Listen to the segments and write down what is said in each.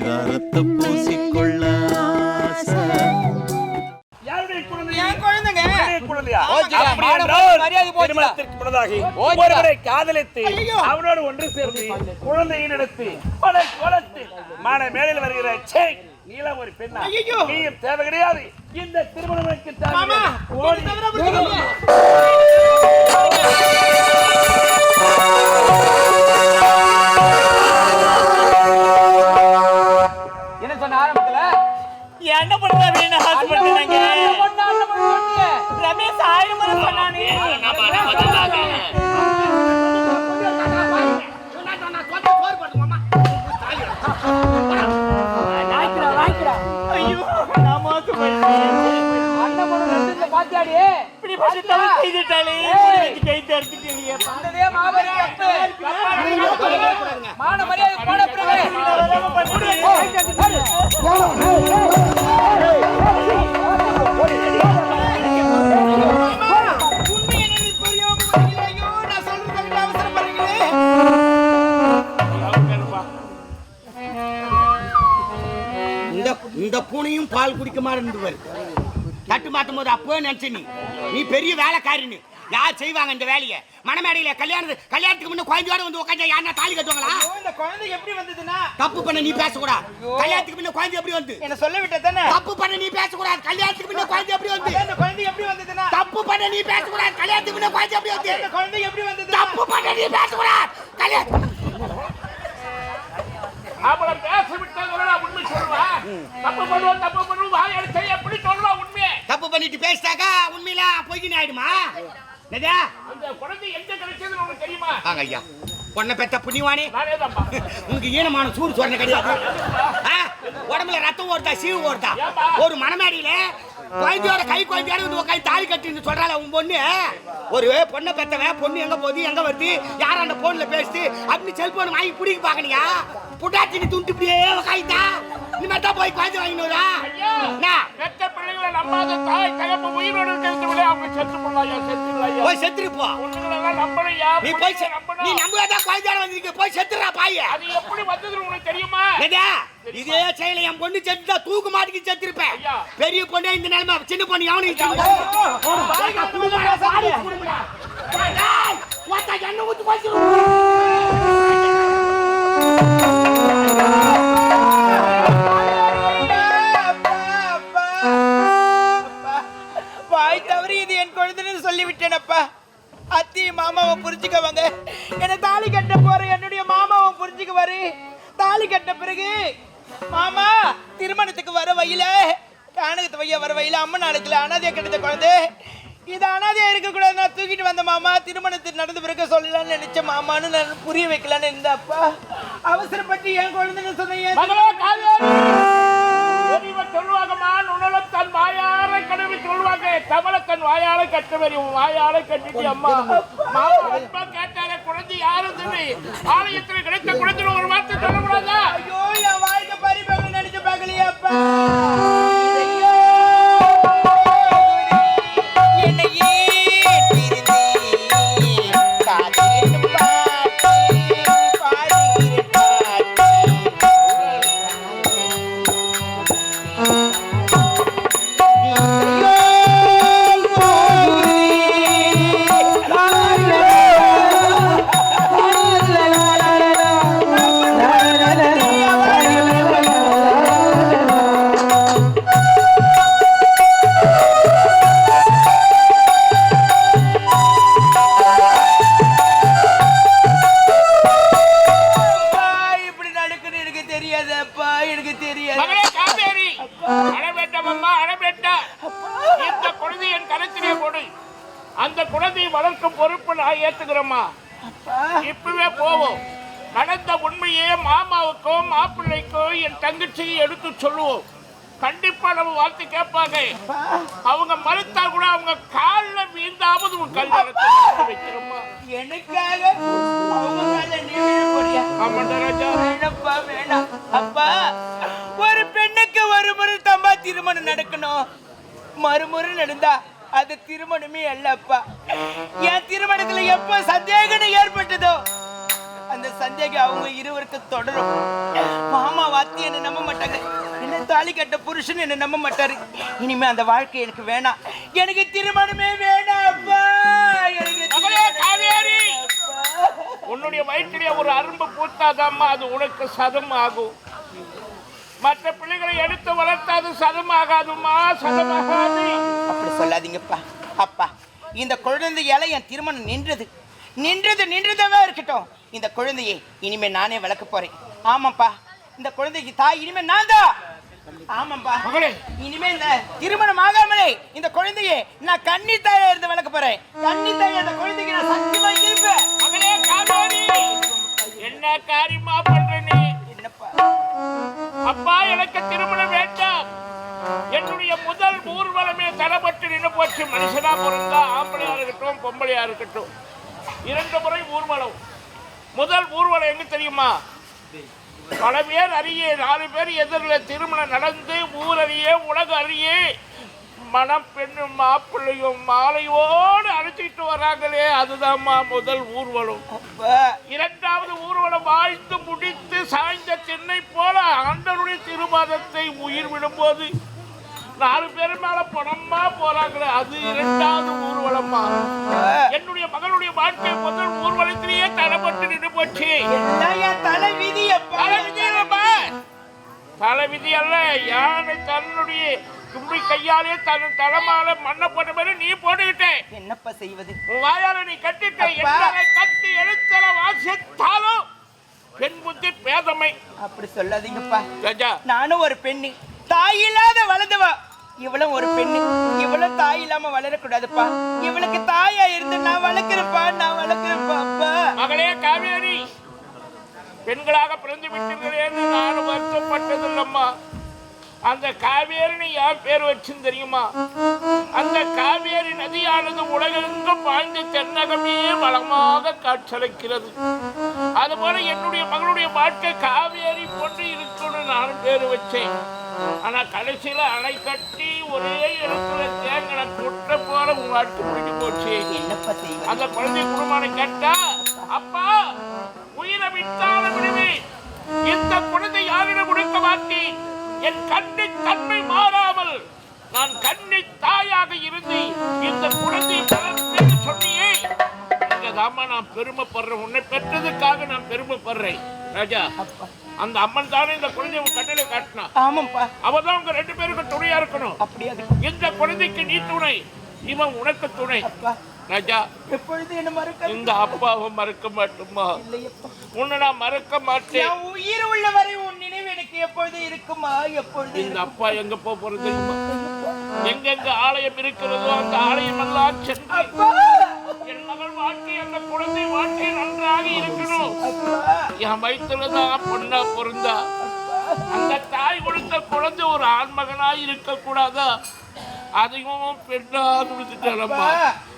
பரிதாரத்தை பூசிக்கொள்ள காதலித்து. அவனோடு ஒன்று சேர்ந்து குழந்தையை நடத்தி குலத்து மான மேடையில் வருகிற சே நீலாம் ஒரு பெண்ணா. நீயும் தேவை கிடையாது இந்த திருமணத்திற்கு பண்ணி தவறு செய்துட்டாளே இப்படி வச்சு கை தடுத்துட்டீங்க வந்ததே மாபெரும் தப்பு. மான மரியாதை போன. இந்த இந்த பூனையும் பால் குடிக்க மாத்தும் போது அப்பவே நினைச்ச நீ. நீ பெரிய வேலைக்காரின்னு. யார் செய்வாங்க இந்த வேலையை? மணமேடையில கல்யாணத்து கல்யாணத்துக்கு முன்ன குழந்தையோட வந்து உட்காந்து யாருன்னா தாலி கட்டுவாங்களா? இந்த குழந்தை எப்படி வந்ததுன்னா? தப்பு பண்ண நீ பேசக்கூடாது கல்யாணத்துக்கு முன்ன குழந்தை எப்படி வந்து? என்ன சொல்ல விட்ட தானே? தப்பு பண்ண நீ பேசக்கூடாது. கல்யாணத்துக்கு முன்ன குழந்தை எப்படி வந்து? இந்த குழந்தை எப்படி வந்ததுன்னா? தப்பு பண்ண நீ பேசக்கூடாது. கல்யாணத்துக்கு முன்ன குழந்தை எப்படி வந்து? இந்த குழந்தை எப்படி வந்ததுன்னா? தப்பு பண்ண நீ பேசக்கூடாது. கல்யாணம் அவளை பேச விட்டால் நான் உண்மை சொல்லுவேன் தப்பு பண்ணுவோம் தப்பு பண்ணுவோம் வாய் அடிச்சா எப்படி சொல்லுவா உண்மையை தப்பு பண்ணிட்டு பேசிட்டாக்கா உண்மையில பொய்கின்னு ஆயிடுமா? என்னதா? அந்த குழந்தை எங்க கிடைச்சதுன்னு உனக்கு தெரியுமா? வாங்க ஐயா. பொண்ணை பெத்த புண்ணியவானே உனக்கு ஈனமான சூடு சொன்ன கிடையாது? உடம்புல ரத்தம் ஓடுதா சீவு ஓடுதா? ஒரு மனமேடியில குழந்தையோட கை குழந்தையோட வந்து கை தாலி கட்டின்னு சொல்றாள் உன் பொண்ணு. ஒரு பொண்ணை பெத்தவன் பொண்ணு எங்க போகுது எங்க வருது யார் அந்த போன்ல பேசுது? அப்படின்னு செல்போன் வாங்கி பிடிக்க பாக்கணியா புட்டாச்சினி துண்டு இப்படியே காய்த்தா இனிமே தான் போய் குழந்தை வாங்கினோரா என்ன பெத்த பிள்ளைகளை நம்பாத தாய் தகப்ப உயிரோடு இருக்கிறது அவங்க செத்து போனாயா செத்து போய் செத்துருப்போ உங்களெல்லாம் நம்பலையா நீ போய் நீ நம்புறதா குழந்தையோட வந்திருக்க? போய் செத்துறா பாய. அது எப்படி வந்ததுன்னு உனக்கு தெரியுமா? இதே செயல என் பொண்ணு செத்துட்டா தூக்கு மாட்டிக்கு செத்துருப்பேன். ஐயா. பெரிய பொண்ணே இந்த நிலைமை. சின்ன பொண்ணு எவனுக்கு அப்பா, பொழுதுன்னு சொல்லிவிட்டேனப்பா. அத்தி மாமாவை புரிஞ்சுக்கவங்க என்னை தாலி கட்ட போற என்னுடைய மாமாவை புரிஞ்சுக்குவாரு. தாலி கட்ட பிறகு மாமா திருமணத்துக்கு வர வயல கானகத்து வைய வர வயல அம்மன் நாளுக்குல அனாதையா கிடைத்த குழந்தை. இது அனாதையா இருக்க நான் தூக்கிட்டு வந்த மாமா திருமணத்துக்கு நடந்த பிறகு சொல்லலாம்னு நினைச்ச மாமான்னு நான் புரிய வைக்கலான்னு இருந்தாப்பா அவசரப்பட்டு என் குழந்தைன்னு சொன்னேன் சொல்லுவாங்கம்மா நுணலம் தன் வாயார கடவுளை சொல்லுவாங்க. கமல தன் வாயார கட்டவரி உன் வாயார கட்டிட்டு அம்மா. மாமா அன்பா கேட்டார குழந்தை யாரும் சொல்லி ஆலயத்தில் கிடைத்த குழந்தை ஒரு வார்த்தை சொல்லக்கூடாதா? ஐயோ என் வாழ்க்கை பறிப்பாங்க நினைச்சு பார்க்கலையாப்பா இப்பவே போவோம். நடந்த உண்மையே மாமாவுக்கோ மாப்பிள்ளைக்கோ என் தங்கச்சியை எடுத்து சொல்லுவோம். கண்டிப்பா நம்ம வாழ்த்து கேட்பாங்க. அவங்க மறுத்தா கூட அவங்க காலில் வீழ்ந்தாவது உன் கல்யாணத்தை எனக்காக அவங்க மேல நீ விழ போறியா ஆமாண்டா ராஜா. வேணப்பா வேணாம். அப்பா ஒரு பெண்ணுக்கு ஒரு முறை தம்பா திருமணம் நடக்கணும். மறுமுறை நடந்தா அது திருமணமே அல்லப்பா. என் திருமணத்துல எப்ப சந்தேகம் அந்த சந்தேகம் அவங்க இருவருக்கு தொடரும். மாமா அத்தி என்ன நம்ப மாட்டாங்க. என்ன தாலி கட்ட புருஷன் என்ன நம்ப மாட்டாரு. இனிமே அந்த வாழ்க்கை எனக்கு வேணாம். எனக்கு திருமணமே வேணாம் அப்பா. எனக்கு உன்னுடைய வயிற்றிலே ஒரு அரும்பு பூத்தாதாம்மா அது உனக்கு சதம் ஆகும் மற்ற பிள்ளைகளை எடுத்து வளர்த்தாது சதம் ஆகாதும்மா சதமாகாது. அப்படி சொல்லாதீங்கப்பா. அப்பா இந்த குழந்தையால என் திருமணம் நின்றது. நின்றது நின்றதவே இருக்கட்டும். இந்த குழந்தையை இனிமே நானே வளர்க்க போறேன். ஆமாப்பா இந்த குழந்தைக்கு தாய் இனிமே நான் தான் ஆமாப்பா மகளே. இனிமே இந்த திருமணம் ஆகாமலே இந்த குழந்தையை நான் கன்னி தாயா இருந்து வளர்க்க போறேன். கன்னி தாயா இந்த குழந்தைக்கு நான் சத்தியமா இருப்பேன். மகளே காவேரி என்ன காரியமா பண்ற நீ? என்னப்பா? அப்பா எனக்கு திருமணம் வேண்டாம். என்னுடைய முதல் ஊர்வலமே தடப்பட்டு நின்று போச்சு. மனுஷனா பிறந்தா ஆம்பளையா இருக்கட்டும் பொம்பளையா இருக்கட்டும். இரண்டு முறை ஊர்வலம். முதல் ஊர்வலம் எங்க தெரியுமா? பல பேர் அறிய நாலு பேர் எதிரில் திருமணம் நடந்து ஊர் அறிய உலக அறிய மணம் பெண்ணும் மாப்பிள்ளையும் மாலையோடு அழைச்சிட்டு வராங்களே அதுதான்மா முதல் ஊர்வலம். இரண்டாவது ஊர்வலம் வாழ்த்து முடித்து சாய்ந்த தென்னை போல ஆண்டவருடைய திருமாதத்தை உயிர் விடும்போது நாலு பேர் மேல பணமா போறாங்களே அது இரண்டாவது ஊர்வலமா என்னுடைய மகனுடைய வாழ்க்கை முதல் ஊர்வலத்திலேயே தடப்பட்டு நின்று போச்சு தலை விதி அப்பா தலை விதி இல்லம்மா. தலை விதி அல்ல யானை தன்னுடைய தும்பி கையாலே தன் தலைமால மண்ணை போட்ட மாதிரி நீ போட்டுக்கிட்டே. என்னப்பா செய்வது? உன் வாயால நீ கட்டிட்ட அப்பா. எத்தனை கட்டி எழுத்தல வாசித்தாலும் பெண் புத்தி பேதமை. அப்படி சொல்லாதீங்கப்பா. கஜா நானும் ஒரு பெண்ணு. தாய் இல்லாத வளர்ந்தவா. இவளும் ஒரு பெண்ணு. இவளும் தாய் இல்லாம வளரக்கூடாதுப்பா. இவளுக்கு தாயா இருந்து நான் வளர்க்கிறேன்ப்பா. பெண்களாக பிறந்து விட்டீர்களே என்று நானும் வருத்தப்பட்டதில்லம்மா. அந்த காவேரின்னு யார் பேர் வச்சுன்னு தெரியுமா? அந்த காவேரி நதியானது உலகெங்கும் பாய்ந்து தென்னகமே வளமாக காட்சளிக்கிறது அதுபோல என்னுடைய மகளுடைய வாழ்க்கை காவேரி போன்று இருக்கும்னு நான் பேர் வச்சேன். ஆனா கடைசியில அணை கட்டி ஒரே இடத்துல தேங்கின குட்டை போல உன் வாழ்க்கை முடிஞ்சு போச்சு. அந்த குழந்தை குடும்பம் கேட்டா அப்பா உயிரை விட்டாலும் விடுவேன் இந்த குழந்தை யாரிடம் கொடுக்க மாட்டேன் என் கண்ணின் தன்மை மாறாமல் நான் கண்ணி தாயாக இருந்து இந்த குழந்தை வளர்ப்பேன்னு சொன்னியே. இங்கதாம்மா நான் பெருமைப்படுறேன். உன்னை பெற்றதுக்காக நான் பெருமைப்படுறேன். ராஜா அந்த அம்மன் தானே இந்த குழந்தைய உன் கண்ணில காட்டினா? ஆமாப்பா அவதான் உங்க ரெண்டு பேருக்கும் துணையா இருக்கணும். அப்படியா? இந்த குழந்தைக்கு நீ துணை. இவன் உனக்கு துணை. அப்பா. ராஜா எப்பொழுது என்ன மறக்க இந்த அப்பாவை மறக்க மாட்டோமா? உன்னை நான் மறக்க மாட்டேன். உயிர் உள்ளவரை உன் நினைவு எனக்கு எப்பொழுது இருக்குமா? எப்பொழுது இந்த அப்பா எங்க போக போறது தெரியுமா? எங்கெங்க ஆலயம் இருக்கிறதோ அந்த ஆலயம் எல்லாம் சென்று அப்பா! என் மகள் வாழ்க்கை அந்த குழந்தை வாழ்க்கை நன்றாக இருக்கணும். என் வயிற்றுல தான் பொண்ணா பிறந்தா. அந்த தாய் கொடுத்த குழந்தை ஒரு ஆண்மகனா இருக்க கூடாதா அதையும் பெண்ணா கொடுத்துட்டாரம்மா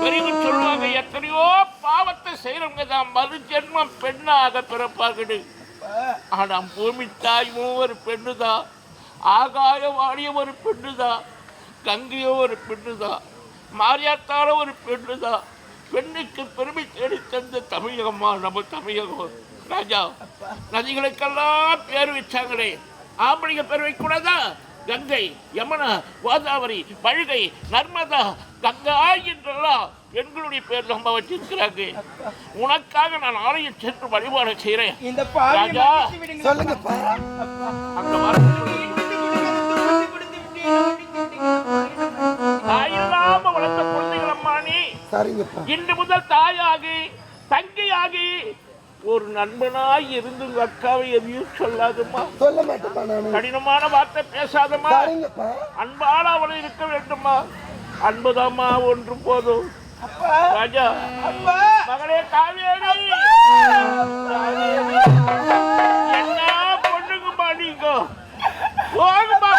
பெரியவங்க சொல்லுவாங்க எத்தனையோ பாவத்தை செய்யறவங்க தான். மறு ஜென்மம் பெண்ணாக பிறப்பார்கள் ஆனா பூமி தாயும் ஒரு பெண்ணுதான். ஆகாய வாடியும் ஒரு பெண்ணுதான். கங்கையும் ஒரு பெண்ணுதான். மாரியாத்தாலும் ஒரு பெண்ணுதான். பெண்ணுக்கு பெருமை தேடி தந்த தமிழகம்மா நம்ம தமிழகம். ராஜா நதிகளுக்கெல்லாம் பேர் வச்சாங்களே. ஆம்பளைங்க பேர் வைக்கக்கூடாதா? கங்கை யமுனா கோதாவரி பழுகை நர்மதா கங்கா என்றெல்லாம் பெண்களுடைய பேர் நம்ம வச்சிருக்கிறாங்க உனக்காக நான் ஆலயம் சென்று வழிபாடு செய்கிறேன். இந்த ராஜா. மன்னித்து விடுங்க. தாயில்லாம வளர்த்த குழந்தைகள் அம்மா நீ. இன்று முதல் தாயாகி தங்கையாகி ஒரு நண்பனாய் இருந்து உங்க அக்காவை எதையும் சொல்லாதம்மா. சொல்ல மாட்டேப்பா நானு. கடினமான வார்த்தை பேசாதம்மா. சரிங்கப்பா. அன்பால அவளை இருக்க வேண்டுமா அன்புதாம்மா ஒன்று போதும். அப்பா. ராஜா. அப்பா. மகளே காவேரி. என்ன பொண்ணுங்கம்மா நீங்க? போகுமா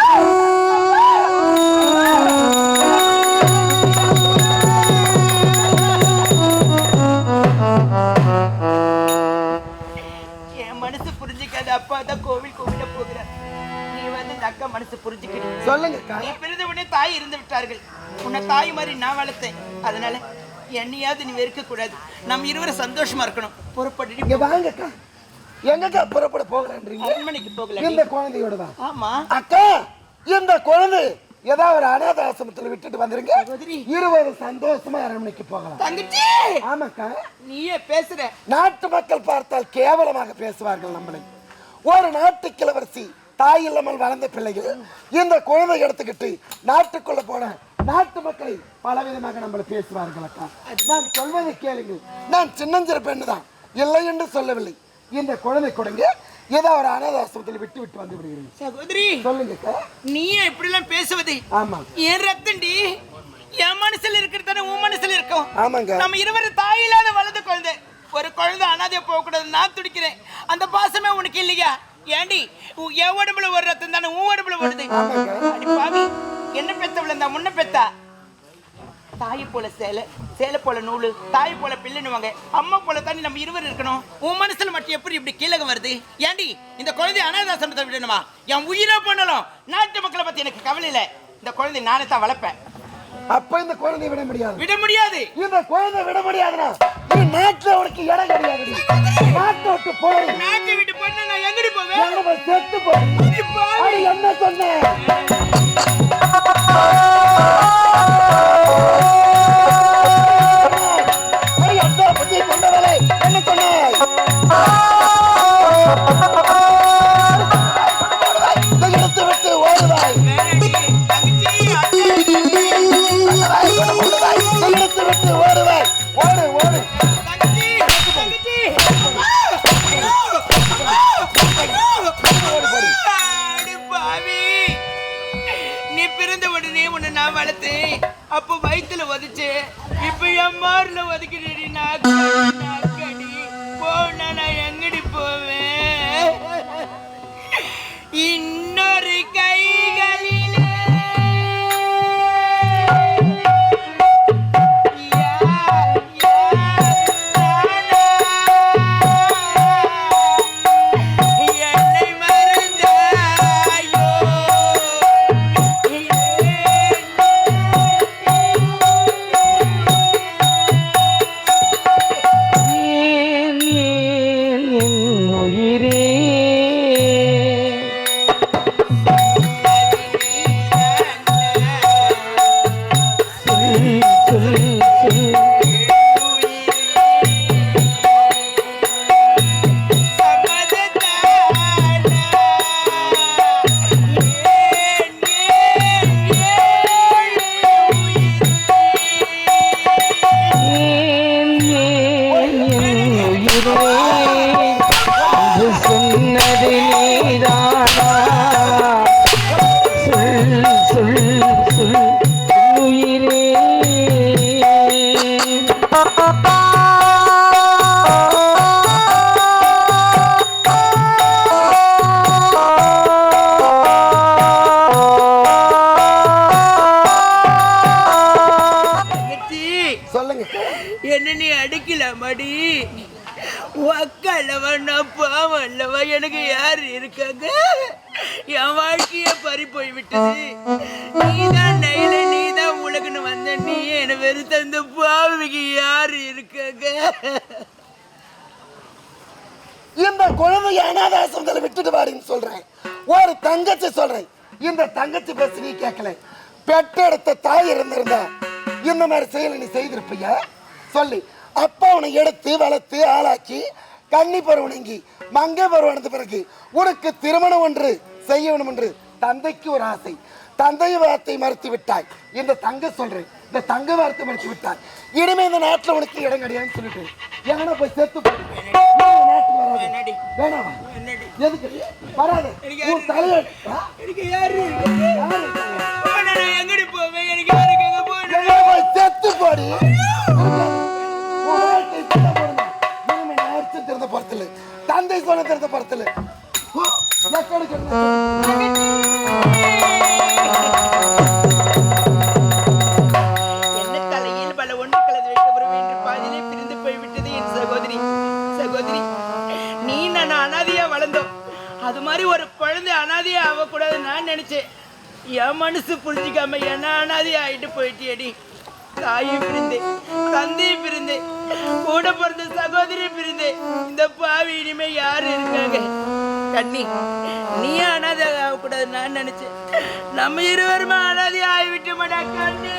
கோவில் கோவில போகிறார் நீ வந்து இந்த அக்கா மனசு புரிஞ்சுக்கிறீங்க சொல்லுங்கக்கா நீ பிறந்த உடனே தாய் இருந்து விட்டார்கள். உன்னை தாய் மாதிரி நான் வளர்த்தேன். அதனால என்னையாவது நீ வெறுக்க கூடாது. நம்ம இருவரும் சந்தோஷமா இருக்கணும். பொறுப்பட்டு வாங்கக்கா எங்கக்கா புறப்பட போகிறேன்றீங்க அரண்மனைக்கு போகல இந்த குழந்தையோட தான் ஆமா. அக்கா இந்த குழந்தை ஏதாவது ஒரு அனாத ஆசிரமத்துல விட்டுட்டு வந்துருங்க. இருவரு சந்தோஷமா அரண்மனைக்கு போகலாம். தங்கச்சி! ஆமாக்கா. நீயே பேசுற. நாட்டு மக்கள் பார்த்தால் கேவலமாக பேசுவார்கள் நம்மளை. ஒரு நாட்டு கிழவரசி தாய் இல்லாமல் வளர்ந்த பிள்ளைகள் இந்த குழந்தை எடுத்துக்கிட்டு நாட்டுக்குள்ள போன நாட்டு மக்களை பலவிதமாக நம்மளை பேசுவார்கள் அக்கா. நான் சொல்வதை கேளுங்கள். நான் சின்னஞ்சிற பெண்ணு தான் இல்லை என்று சொல்லவில்லை. இந்த குழந்தை கொடுங்க. ஏதோ ஒரு அனாத ஆசிரமத்தில் விட்டு விட்டு வந்து விடுகிறேன். சகோதரி சொல்லுங்க அக்கா. நீயே இப்படிலாம் பேசுவது ஆமா. என் ரத்தண்டி என் மனசுல இருக்கிறது உன் மனசுல இருக்கும். ஆமாங்க. நம்ம இருவரும் தாயில்லாத வளர்ந்த குழந்தை. ஒரு குழந்தை அனாதை போக கூடாது நான் துடிக்கிறேன். அந்த பாசமே உனக்கு இல்லையா? ஏண்டி? என் உடம்புல ஒரு ரத்தம் தானே உன் உடம்புல ஓடுது. பாவி. என்ன பெத்த விழுந்தா முன்ன பெத்தா? தாய் போல சேலை சேலை போல நூலு தாய் போல பிள்ளைன்னுவாங்க அம்மா போல தாண்டி நம்ம இருவர் இருக்கணும். உன் மனசுல மட்டும் எப்படி இப்படி கீழே வருது? ஏண்டி இந்த குழந்தை அனாதாசனத்தை விடணுமா? என் உயிரை பண்ணணும் நாட்டு மக்களை பத்தி எனக்கு கவலை இல்லை. இந்த குழந்தை நானே தான் வளர்ப்பேன். அப்ப இந்த குழந்தை விட முடியாது. விட முடியாது. இந்த குழந்தை விட முடியாதுடா. இந்த நாட்டுல உனக்கு இடம் கிடையாது. நாட்டை விட்டு போய். நாட்டை விட்டு போயிட்டு நான் எங்கடி போவேன். எங்க போய் செத்து போய். அது என்ன சொன்ன? அப்போ வயிற்றுல உதச்சு இப்போ என் மாரில் ஒதுக்கிடி என்ன நீ அடிக்கல மடி? அக்கல்லவா நான் பாவம் அல்லவா எனக்கு யார் இருக்காங்க? என் வாழ்க்கைய பறி போய் விட்டது நீதான் நைல நீதான் உலகன்னு வந்த நீ என்ன வெறுத்த அந்த பாவிக்கு யார் இருக்காங்க? இந்த குழந்தைய அனாதாசங்களை விட்டுட்டு வாடின்னு சொல்றேன். ஒரு தங்கச்சி சொல்றேன். இந்த தங்கச்சி பேச நீ கேட்கல. பெற்றெடுத்த தாய் இருந்திருந்தா இந்த மாதிரி செயலை நீ செய்திருப்பியா? சொல்லி அப்பா உன்னை எடுத்து வளர்த்து ஆளாக்கி கன்னி பருவம் நீங்கி மங்கை பருவம் அடைந்த பிறகு உனக்கு திருமணம் ஒன்று செய்ய வேண்டும் என்று தந்தைக்கு ஒரு ஆசை. தந்தை வார்த்தை மறுத்து விட்டாய். இந்த தங்க சொல்றேன். இந்த தங்க வார்த்தை மறுத்து விட்டாய். இனிமே இந்த நாட்டுல உனக்கு இடம் கிடையாதுன்னு சொல்லிட்டு எங்கன்னா போய் என்னடி? வேணாமா? எதுக்கு? வராது. எனக்கு அனாதையா வளர்ந்தோம். அது மாதிரி ஒரு குழந்தை அனாதையா ஆகக்கூடாது நான் நினைச்சேன். என் மனசு புரிஞ்சுக்காம என்ன அனாதையா ஆயிட்டு போயிட்டியடி. தாயும் பிரிந்து தந்தையும் பிரிந்து கூட பிறந்த சகோதரி பிரிந்து இந்த பாவி இனிமே யாரு இருக்காங்க? கண்ணி நீ அனாதை ஆகக்கூடாது நான் நினைச்சேன். நம்ம இருவருமே அனாதை ஆகிவிட்டு மாட்டா கண்ணி.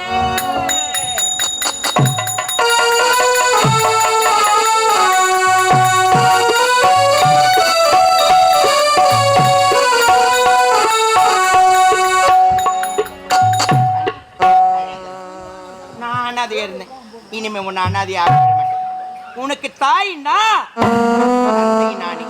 நான் அனாதையா இருந்தேன். இனிமே உன்னை அனாதையா ஆக உனக்கு தாய்னா நானே